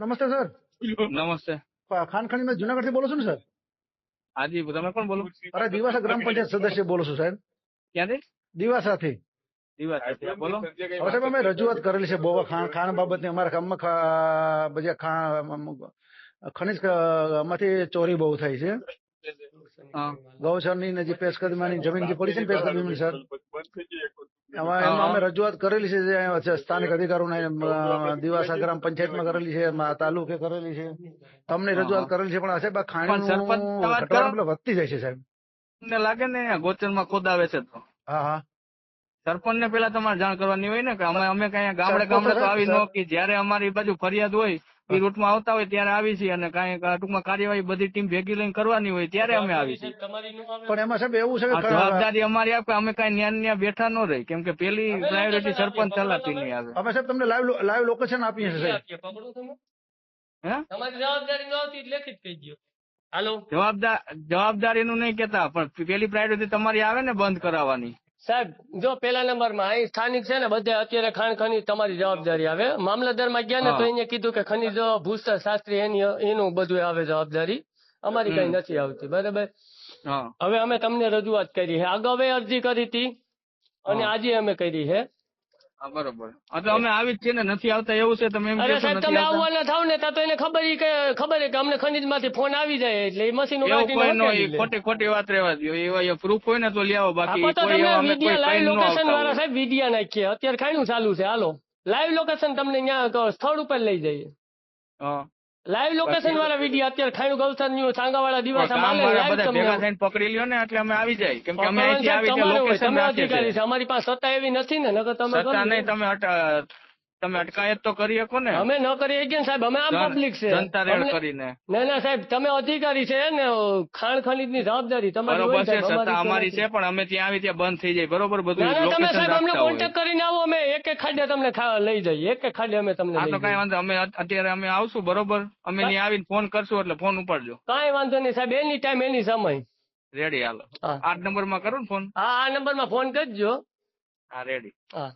નમસ્તે સર. નમસ્તે. ખાનખણીમાં જુનાગઢથી બોલો છો ને સર? હાજી તમે કોણ બોલો? અરે દિવાસા ગ્રામ પંચાયત સદસ્ય બોલો છો સાહેબ. ક્યાંથી? દિવાસાથી. દિવસ બોલો. હવે સાહેબ અમે રજૂઆત કરેલી છે બહુ ખાણ ખાણ બાબતની. અમારા ગામમાં બધા ખાણ ખનિજમાંથી ચોરી બહુ થાય છે. ગૌચરની ને જે પેશકદમાની જમીન જે પડી છે ને પેશકદમી સર. એમાં અમે રજૂઆત કરેલી છે સ્થાનિક અધિકારોને દિવાસા ગ્રામ પંચાયતમાં કરેલી છે તાલુકે કરેલી છે. તમને રજૂઆત કરેલી છે પણ સાહેબ આ ખાણી વધતી જાય છે સાહેબ. ને લાગે ને ગોચરમાં ખોદાવે છે તો. હા હા. સરપંચ ને પેલા તમારે જાણ કરવાની હોય ને કે અમે અમે કઈ ગામડે ગામડે તો આવી નો કે જયારે અમારી બાજુ ફરિયાદ હોય એ રૂટમાં આવતા હોય ત્યારે આવી છીએ અને કઈ ટૂંકમાં કાર્યવાહી બધી ટીમ ભેગી લઈને કરવાની હોય ત્યારે અમે આવી છીએ. પણ એમાં સાહેબ એવું છે કે જવાબદારી અમારી આપે અમે કઈ ન્યા ન્યા બેઠા ન રહી. કેમ કે પેલી પ્રાયોરિટી સરપંચ ચલાતી નહીં આવે. અમે સાહેબ તમને લાઈવ લાઈવ લોકેશન આપીએ છીએ સાહેબ. હે? તમારી જવાબદારી ન આવતી લેખિત કહી દો હાલો. જવાબદાર જવાબદારીનું નહીં કેતા પણ પેલી પ્રાયોરિટી તમારી આવે ને બંધ કરાવવાની. સાહેબ જો પેલા નંબરમાં અહીં સ્થાનિક છે ને બધે અત્યારે ખાણ ખનીજ તમારી જવાબદારી આવે. મામલતદારમાં ગયા ને તો એને કીધું કે ખનીજ ભૂસ્તર શાસ્ત્રી એની એનું બધું આવે જવાબદારી. અમારી કઈ નથી આવતી બરાબર? હવે અમે તમને રજૂઆત કરી છે અગાઉ અરજી કરી હતી. અને આજે અમે કરી છે હા, બરોબર. હા અમે આવી જ છીએ ને નથી આવતા એવું છે તમે એમ અરે સાહેબ તમે આવવાના થાવ ને તો એને ખબર કે ખબર કે અમને ખનીજમાંથી ફોન આવી જાય એટલે એ મશીન ખોટી ખોટી વાત રહેવા દો એવા પ્રૂફ હોય ને તો લઈ આવો બાકી લાઈવ લોકેશન વાળા. સાહેબ વિડિયા નાખીએ. અત્યારે ખાણું ચાલુ છે હાલો. લાઈવ લોકેશન તમને ત્યાં સ્થળ ઉપર લઈ જઈએ. હા. લાઈવ લોકેશન વાળા વીડિયો અત્યારે ખાણું ગૌસર ન્યુ સાંગાવાળા દિવસ વાળા બધા ભેગા થઈને પકડી લ્યો ને એટલે અમે આવી જાય. કેમ કે અમે અહીંથી આવી લોકેશન રાખીએ અમારી પાસે સત્તા એવી નથી ને નકર તમે સત્તા નહીં તમે. તમે અટકાયત તો કરી શકો ને. અમે ન કરી શકીએ સાહેબ? અમે આમ પબ્લિક છે. જનતા રેડ કરીને. ના ના સાહેબ તમે અધિકારી છે ને ખાણ ખનીજની જવાબદારી તમારી બરોબર છે સત્તા અમારી છે પણ અમે ત્યાં આવી ત્યાં બંધ થઈ જાય. બરોબર બધું તમે સાહેબ અમને કોન્ટેક્ટ કરીને આવો અમે એક એક ખાડે તમને લઈ જઈએ એક એક ખાડે અમે તમને તો કઈ વાંધો અમે અત્યારે અમે આવશું બરોબર? અમે ત્યાં આવીને ફોન કરશું એટલે ફોન ઉપાડજો. કઈ વાંધો નહીં સાહેબ એની ટાઈમ એની સમય. Ready hello. આ નંબરમાં કરું ને ફોન હા આ નંબરમાં ફોન કરજો. હા રેડી હા.